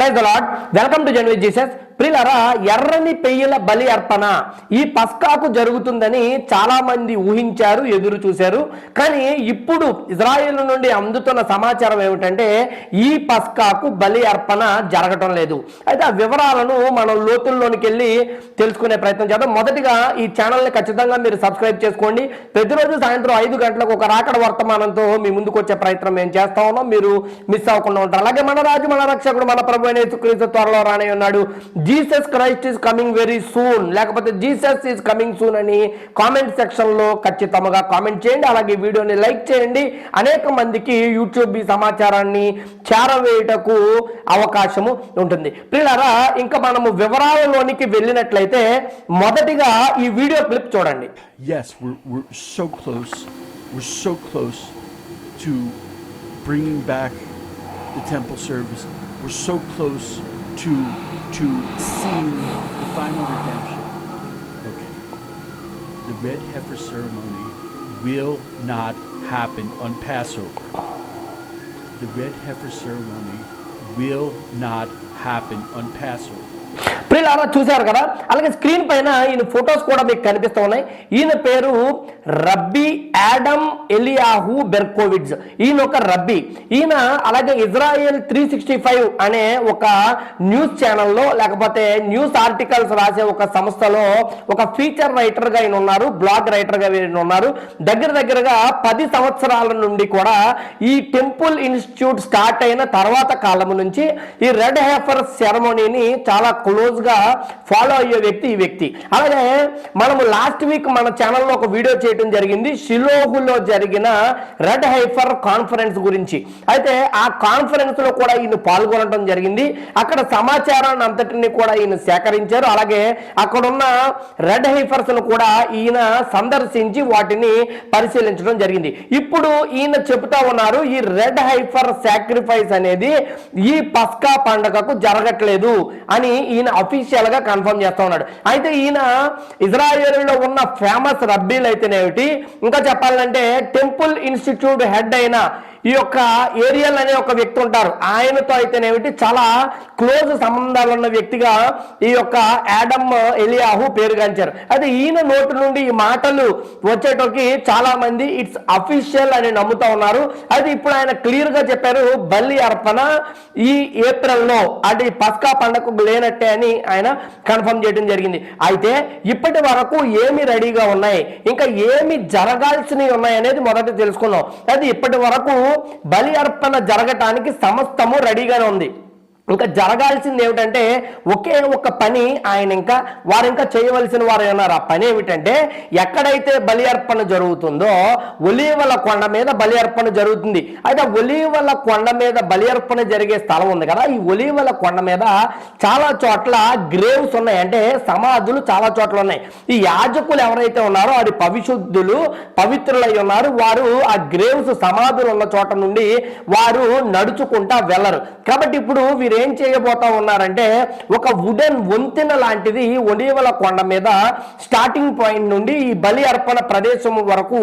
praise Lord welcome to January Jesus ప్రిలరా ఎర్రని పెయ్యల బలి అర్పణ. ఈ పస్కాకు జరుగుతుందని చాలా మంది ఊహించారు ఎదురు చూశారు. కానీ ఇప్పుడు ఇజ్రాయెల్ నుండి అందుతున్న సమాచారం ఏమిటంటే ఈ పస్కాకు బలి అర్పణ జరగటం లేదు. అయితే ఆ వివరాలను మనం లోతుల్లోనికి వెళ్ళి తెలుసుకునే ప్రయత్నం చేద్దాం. మొదటిగా ఈ ఛానల్ని ఖచ్చితంగా మీరు సబ్స్క్రైబ్ చేసుకోండి. ప్రతిరోజు సాయంత్రం ఐదు గంటలకు ఒక రాకడ వర్తమానంతో మీ ముందుకు వచ్చే ప్రయత్నం మేము చేస్తా ఉన్నాం. మీరు మిస్ అవ్వకుండా ఉంటారు. అలాగే మన రాజు మన రక్షకుడు మన ప్రభు అనే త్వరలో రానే ఉన్నాడు. Jesus Christ is coming very soon లేకపోతే జీసస్ ఈస్ కమింగ్ సూన్ అని కామెంట్ సెక్షన్లో ఖచ్చితంగా కామెంట్ చేయండి. అలాగే వీడియోని లైక్ చేయండి. అనేక మందికి యూట్యూబ్ ఈ సమాచారాన్ని చేరవేయటకు అవకాశము ఉంటుంది. ప్రియులారా ఇంకా మనము వివరాలలోనికి వెళ్ళినట్లయితే మొదటిగా ఈ వీడియో క్లిప్ చూడండి. Yes, we're, we're so close. We're so close to bringing back the temple service. We're so close to to see the final redemption. Okay. The red heifer ceremony will not happen on Passover. The red heifer ceremony will not happen on Passover. ప్రియులారా చూశారు కదా? అలాగే screen పైన ఈయన photos కూడా మీకు కనిపిస్తూ ఉన్నాయి. ఈయన పేరు రబ్బీ యాడమ్ ఎలియాహు బెర్కోవిడ్స్ ఈయన ఒక రబ్బీ. ఈయన అలాగే ఇజ్రాయెల్ త్రీ సిక్స్టీ ఫైవ్ అనే ఒక న్యూస్ ఛానల్లో లేకపోతే న్యూస్ ఆర్టికల్స్ రాసే ఒక సంస్థలో ఒక ఫీచర్ రైటర్గా ఈయన ఉన్నారు బ్లాగ్ రైటర్గా ఈయన ఉన్నారు. దగ్గర దగ్గరగా పది సంవత్సరాల నుండి కూడా ఈ టెంపుల్ ఇన్స్టిట్యూట్ స్టార్ట్ అయిన తర్వాత కాలం నుంచి ఈ రెడ్ హేఫర్ సెరమోనీని చాలా క్లోజ్ గా ఫాలో అయ్యే వ్యక్తి ఈ వ్యక్తి. అలాగే మనము లాస్ట్ వీక్ మన ఛానల్లో ఒక వీడియో చేయడం జరిగింది. షిలోహులో జరిగిన రెడ్ హైఫర్ కాన్ఫరెన్స్ గురించి. అయితే ఆ కాన్ఫరెన్స్లో కూడా ఈయన పాల్గొనడం జరిగింది. అక్కడ సమాచారాన్ని అంతటిని కూడా ఈయన సేకరించారు. అలాగే అక్కడున్న రెడ్ హైఫర్స్ను కూడా ఈయన సందర్శించి వాటిని పరిశీలించడం జరిగింది. ఇప్పుడు ఈయన చెబుతా ఉన్నారు ఈ రెడ్ హైఫర్ సాక్రిఫైస్ అనేది ఈ పస్కా పండగకు జరగట్లేదు అని ఈయన అఫీ అఫీషియల్గా కన్ఫర్మ్ చేస్తూ ఉన్నాడు. అయితే ఈయన ఇజ్రాయేల్లో ఉన్న ఫేమస్ రబ్బీలు అయితేనేమిటి ఇంకా చెప్పాలంటే టెంపుల్ ఇన్స్టిట్యూట్ హెడ్ అయిన ఈ యొక్క ఏరియల్ అనే ఒక వ్యక్తి ఉంటారు. ఆయనతో అయితేనేమిటి? చాలా క్లోజ్ సంబంధాలు ఉన్న వ్యక్తిగా ఈ యొక్క యాడమ్ ఎలియాహు పేరుగాంచారు అయితే ఈయన నోటి నుండి ఈ మాటలు వచ్చేటోకి చాలా మంది ఇట్స్ అఫీషియల్ అని నమ్ముతా ఉన్నారు. అయితే ఇప్పుడు ఆయన క్లియర్గా చెప్పారు బలి అర్పణ ఈ ఏప్రిల్లో అంటే ఈ పస్కా పండగకు లేనట్టే అని ఆయన కన్ఫర్మ్ చేయడం జరిగింది. అయితే ఇప్పటి వరకు ఏమి రెడీగా ఉన్నాయి? ఇంకా ఏమి జరగాల్సినవి ఉన్నాయి అనేది మొదట తెలుసుకున్నాం అయితే ఇప్పటి వరకు బలి అర్పణ జరగటానికి సమస్తము రెడీగానే ఉంది. ఇంకా జరగాల్సింది ఏమిటంటే ఒకే ఒక పని ఆయన ఇంకా వారు ఇంకా చేయవలసిన వారు ఉన్నారు ఆ పని ఏమిటంటే ఎక్కడైతే బలి అర్పణ జరుగుతుందో ఒలీవల కొండ మీద బలి అర్పణ జరుగుతుంది. అయితే ఒలీవల కొండ మీద బలి అర్పణ జరిగే స్థలం ఉంది కదా. ఈ ఒలీవల కొండ మీద చాలా చోట్ల గ్రేవ్స్ ఉన్నాయి. అంటే సమాధులు చాలా చోట్ల ఉన్నాయి. ఈ యాజకులు ఎవరైతే ఉన్నారో వారి పవిశుద్ధులు పవిత్రులై ఉన్నారు. వారు ఆ గ్రేవ్స్ సమాధులు ఉన్న చోట నుండి వారు నడుచుకుంటా వెళ్ళరు. కాబట్టి ఇప్పుడు వీరు ఏం చేయబోతా ఉన్నారంటే ఒక వుడెన్ వంతెన లాంటిది ఒలివల కొండ మీద స్టార్టింగ్ పాయింట్ నుండి ఈ బలి అర్పణ ప్రదేశం వరకు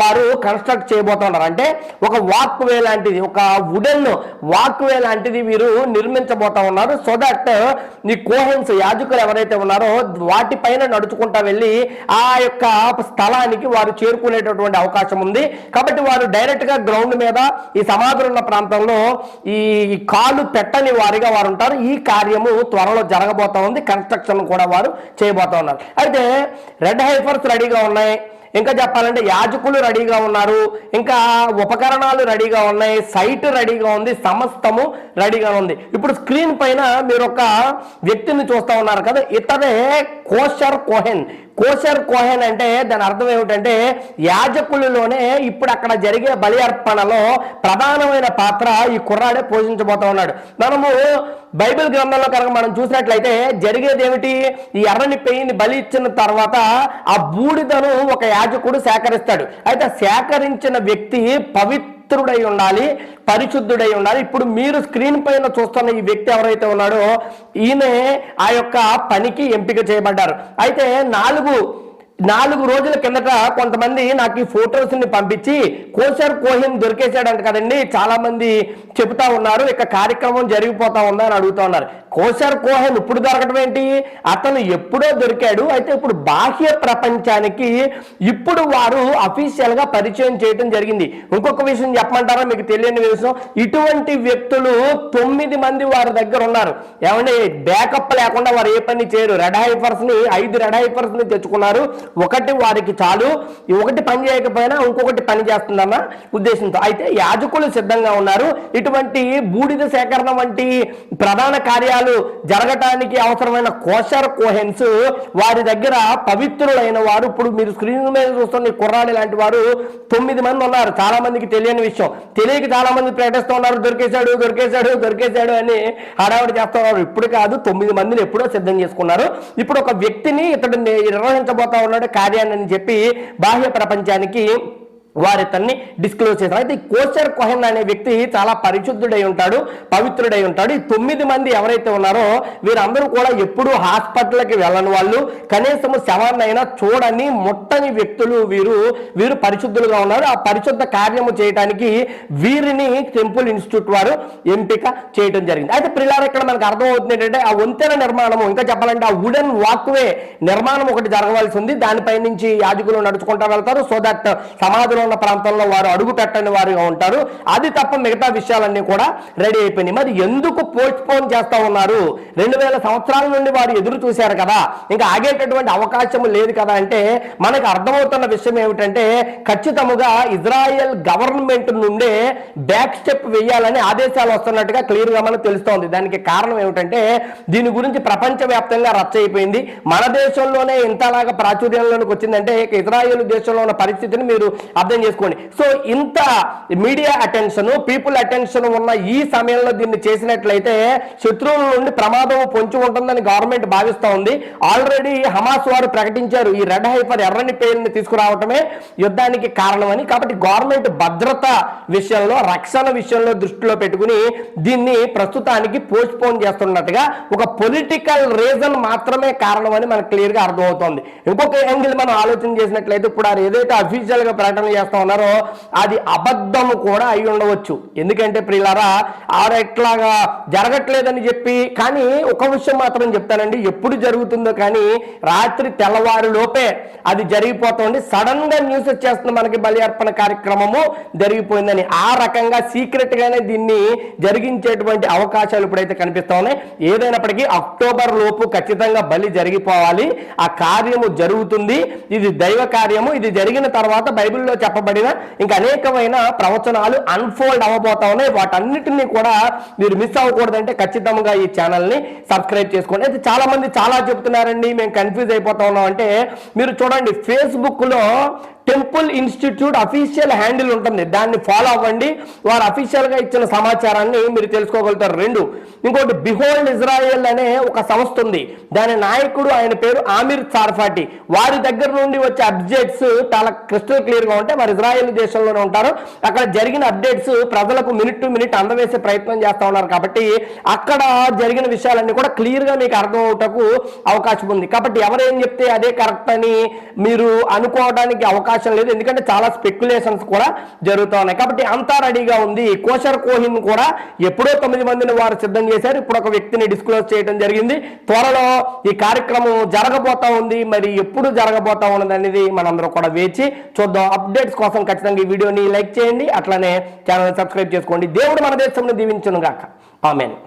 వారు కన్స్ట్రక్ట్ చేయబోతా ఉన్నారు. అంటే ఒక వాక్ వే లాంటిది ఒక వుడెన్ వాక్ వే లాంటిది వీరు నిర్మించబోతా ఉన్నారు. సో దట్ ఈ కోహెన్స్ యాజకులు ఎవరైతే ఉన్నారో వాటిపైన నడుచుకుంటా వెళ్ళి ఆ యొక్క స్థలానికి వారు చేరుకునేటటువంటి అవకాశం ఉంది. కాబట్టి వారు డైరెక్ట్గా గ్రౌండ్ మీద ఈ సమాధులు ఉన్న ప్రాంతంలో ఈ కాలు పెట్టని వారిగా వారు ఉంటారు. ఈ కార్యము త్వరలో జరగబోతా ఉంది. కన్స్ట్రక్షన్ కూడా వారు చేయబోతా ఉన్నారు. అయితే రెడ్ హైఫర్స్ రెడీగా ఉన్నాయి. ఇంకా చెప్పాలంటే యాజకులు రెడీగా ఉన్నారు. ఇంకా ఉపకరణాలు రెడీగా ఉన్నాయి. సైట్ రెడీగా ఉంది. సమస్తము రెడీగా ఉంది. ఇప్పుడు స్క్రీన్ పైన మీరు ఒక వ్యక్తిని చూస్తా ఉన్నారు కదా. ఇతనే కోషర్ కోహెన్. కోషర్ కోహెన్ అంటే దాని అర్థం ఏమిటంటే యాజకులలోనే ఇప్పుడు అక్కడ జరిగే బలి అర్పణలో ప్రధానమైన పాత్ర ఈ కుర్రాడే పోషించబోతా ఉన్నాడు. మనము బైబిల్ గ్రంథంలో కనుక మనం చూసినట్లయితే జరిగేది ఏమిటి ఈ ఎర్రని పెయిని బలి ఇచ్చిన తర్వాత ఆ బూడిదను ఒక యాజకుడు సేకరిస్తాడు. అయితే సేకరించిన వ్యక్తి పవిత్ర పవిత్రుడై ఉండాలి పరిశుద్ధుడై ఉండాలి. ఇప్పుడు మీరు స్క్రీన్ పైన చూస్తున్న ఈ వ్యక్తి ఎవరైతే ఉన్నాడో ఈయనే ఆ యొక్క పనికి ఎంపిక చేయబడ్డారు. అయితే నాలుగు నాలుగు రోజుల కిందట కొంతమంది నాకు ఈ ఫొటోస్ని పంపించి కోసర్ కోహిన్ దొరికేశాడంట కదండి చాలా మంది చెబుతా ఉన్నారు ఇక కార్యక్రమం జరిగిపోతా ఉందని అడుగుతా ఉన్నారు. కోసర్ కోహన్ ఇప్పుడు దొరకడం ఏంటి? అతను ఎప్పుడో దొరికాడు. అయితే ఇప్పుడు బాహ్య ప్రపంచానికి ఇప్పుడు వారు అఫీషియల్గా పరిచయం చేయడం జరిగింది. ఇంకొక విషయం చెప్పమంటారా? మీకు తెలియని విషయం. ఇటువంటి వ్యక్తులు తొమ్మిది మంది వారి దగ్గర ఉన్నారు. ఏమంటే బ్యాకప్ లేకుండా వారు ఏ పని చేయరు. రెడ్ హైఫర్స్ని ఐదు రెడ్ హైఫర్స్ని తెచ్చుకున్నారు. ఒకటి వారికి చాలు. ఒకటి పని చేయకపోయినా ఇంకొకటి పని చేస్తుందన్న ఉద్దేశంతో. అయితే యాజకులు సిద్ధంగా ఉన్నారు. ఇటువంటి బూడిద సేకరణ వంటి ప్రధాన కార్యాలు జరగటానికి అవసరమైన కోషర్ కోహెన్స్ వారి దగ్గర పవిత్రులైన వారు. ఇప్పుడు మీరు స్క్రీన్ మీద చూస్తున్న కుర్రాడి లాంటి వారు తొమ్మిది మంది ఉన్నారు. చాలా మందికి తెలియని విషయం. తెలియక చాలా మంది ప్రకటిస్తూ ఉన్నారు. దొరికేశాడు దొరికేశాడు దొరికేశాడు అని హడావిడి చేస్తూ ఉన్నారు. ఇప్పుడు కాదు తొమ్మిది మందిని ఎప్పుడో సిద్ధం చేసుకున్నారు. ఇప్పుడు ఒక వ్యక్తిని ఇతడు నిర్వహించబోతా ఉన్నాడు కార్యాన్ని అని చెప్పి బాహ్య ప్రపంచానికి వారి తన్ని డిస్క్లోజ్ చేశారు. అయితే ఈ కోచర్ కొహెన్ అనే వ్యక్తి చాలా పరిశుద్ధుడై ఉంటాడు పవిత్రుడై ఉంటాడు. ఈ తొమ్మిది మంది ఎవరైతే ఉన్నారో వీరందరూ కూడా ఎప్పుడూ హాస్పిటల్కి వెళ్ళని వాళ్ళు. కనీసం శవాన్నైనా చూడని ముట్టని వ్యక్తులు వీరు వీరు పరిశుద్ధులుగా ఉన్నారు. ఆ పరిశుద్ధ కార్యము చేయడానికి వీరిని టెంపుల్ ఇన్స్టిట్యూట్ వారు ఎంపిక చేయడం జరిగింది. అయితే పిల్లలు ఇక్కడ మనకు అర్థమవుతుంది ఏంటంటే ఆ వంతెన నిర్మాణము ఇంకా చెప్పాలంటే ఆ వుడెన్ వాక్వే నిర్మాణం ఒకటి జరగవలసి ఉంది. దానిపై నుంచి యాజకులు నడుచుకుంటూ వెళ్తారు. సో దట్ సమాధిలో ఉన్న ప్రాంతంలో వారు అడుగు పెట్టని వారుగా ఉంటారు. అది తప్ప మిగతా విషయాలన్నీ కూడా రెడీ అయిపోయినాయి. మరి ఎందుకు పోస్ట్ పోన్ చేస్తా ఉన్నారు? రెండు వేల సంవత్సరాల నుండి వారు ఎదురు చూశారు కదా. ఇంకా ఆగేటటువంటి అవకాశం లేదు కదా అంటే మనకు అర్థమవుతున్న విషయం ఏమిటంటే ఖచ్చితముగా ఇజ్రాయెల్ గవర్నమెంట్ నుండే బ్యాక్ స్టెప్ వేయాలని ఆదేశాలు వస్తున్నట్టుగా క్లియర్గా మనకు తెలుస్తోంది. దానికి కారణం ఏమిటంటే దీని గురించి ప్రపంచవ్యాప్తంగా రచ్చ అయిపోయింది. మన దేశంలోనే ఇంతలాగా ప్రాచుర్యంలోకి వచ్చిందంటే ఇజ్రాయెల్ దేశంలో ఉన్న పరిస్థితిని మీరు అర్థం చేసుకోండి. సో ఇంత మీడియా అటెన్షన్ పీపుల్ అటెన్షన్ ఉన్న ఈ సమయంలో దీన్ని చేసినట్లయితే శత్రువుల నుండి ప్రమాదం పొంచి ఉంటుందని గవర్నమెంట్ భావిస్తూ ఉంది. ఆల్రెడీ హమాస్ వారు ప్రకటించారు ఈ రెడ్ హైఫర్ ఎర్రని పేరుని తీసుకురావటమే యుద్ధానికి కారణమని. కాబట్టి గవర్నమెంట్ భద్రత విషయంలో రక్షణ విషయంలో దృష్టిలో పెట్టుకుని దీన్ని ప్రస్తుతానికి పోస్ట్ పోన్ చేస్తున్నట్టుగా ఒక పొలిటికల్ రీజన్ మాత్రమే కారణమని మనకు క్లియర్గా అర్థమవుతోంది. ఇంకొక యాంగిల్ మనం ఆలోచన చేసినట్లయితే ఇప్పుడు ఏదైతే అఫీషియల్గా ప్రకటన చేస్తా ఉన్నారో అది అబద్ధము కూడా అయి ఉండవచ్చు. ఎందుకంటే ప్రియులారా ఆడ ఎట్లాగా జరగట్లేదని చెప్పి కానీ ఒక విషయం మాత్రం చెప్తానండి. ఎప్పుడు జరుగుతుందో కానీ రాత్రి తెల్లవారు లోపే అది జరిగిపోతుంది. సడన్గా న్యూస్ వచ్చేస్తుంది మనకి బలి అర్పణ కార్యక్రమము జరిగిపోయిందని. ఆ రకంగా సీక్రెట్ గానే దీన్ని జరిగించేటువంటి అవకాశాలు ఇప్పుడైతే కనిపిస్తా ఉన్నాయి. ఏదైనప్పటికీ అక్టోబర్ లోపు ఖచ్చితంగా బలి జరిగిపోవాలి. ఆ కార్యము జరుగుతుంది. ఇది దైవ కార్యము. ఇది జరిగిన తర్వాత బైబిల్లో చెప్పబడిన ఇంకా అనేకమైన ప్రవచనాలు అన్ఫోల్డ్ అవ్వబోతా ఉన్నాయి. వాటన్నిటిని కూడా మీరు మిస్ అవ్వకూడదంటే ఖచ్చితంగా ఈ ఛానల్ని సబ్స్క్రైబ్ చేసుకోండి. అయితే చాలా మంది చాలా చెప్తున్నారండి మేము కన్ఫ్యూజ్ అయిపోతా ఉన్నాం అంటే మీరు చూడండి ఫేస్బుక్లో టెంపుల్ ఇన్స్టిట్యూట్ అఫీషియల్ హ్యాండిల్ ఉంటుంది. దాన్ని ఫాలో అవ్వండి. వారు అఫీషియల్గా ఇచ్చిన సమాచారాన్ని మీరు తెలుసుకోగలుగుతారు. రెండు ఇంకోటి బిహోల్డ్ ఇజ్రాయెల్ అనే ఒక సంస్థ ఉంది. దాని నాయకుడు ఆయన పేరు ఆమిర్ సార్ఫాటి. వారి దగ్గర నుండి వచ్చే అప్డేట్స్ చాలా క్రిస్టల్ క్లియర్గా ఉంటాయి. వారు ఇజ్రాయెల్ దేశంలోనే ఉంటారు. అక్కడ జరిగిన అప్డేట్స్ ప్రజలకు మినిట్ టు మినిట్ అందవేసే ప్రయత్నం చేస్తా ఉన్నారు. కాబట్టి అక్కడ జరిగిన విషయాలన్నీ కూడా క్లియర్గా మీకు అర్థం అవటకు అవకాశం ఉంది. కాబట్టి ఎవరేం చెప్తే అదే కరెక్ట్ అని మీరు అనుకోవడానికి అవకాశం లేదు. ఎందుకంటే చాలా స్పెక్యులేషన్స్ కూడా జరుగుతూ ఉన్నాయి. కాబట్టి అంతా రెడీగా ఉంది. కోషర్ కోహిన్ కూడా ఎప్పుడో తొమ్మిది మందిని వారు సిద్ధం చేశారు. ఇప్పుడు ఒక వ్యక్తిని డిస్క్లోజ్ చేయడం జరిగింది. త్వరలో ఈ కార్యక్రమం జరగబోతా ఉంది. మరి ఎప్పుడు జరగబోతా ఉన్నది అనేది మనందరం కూడా వేచి చూద్దాం. అప్డేట్స్ కోసం ఖచ్చితంగా ఈ వీడియోని లైక్ చేయండి. అట్లానే ఛానల్ సబ్స్క్రైబ్ చేసుకోండి. దేవుడు మన దేశంలో దీవించును గాక ఆమెను.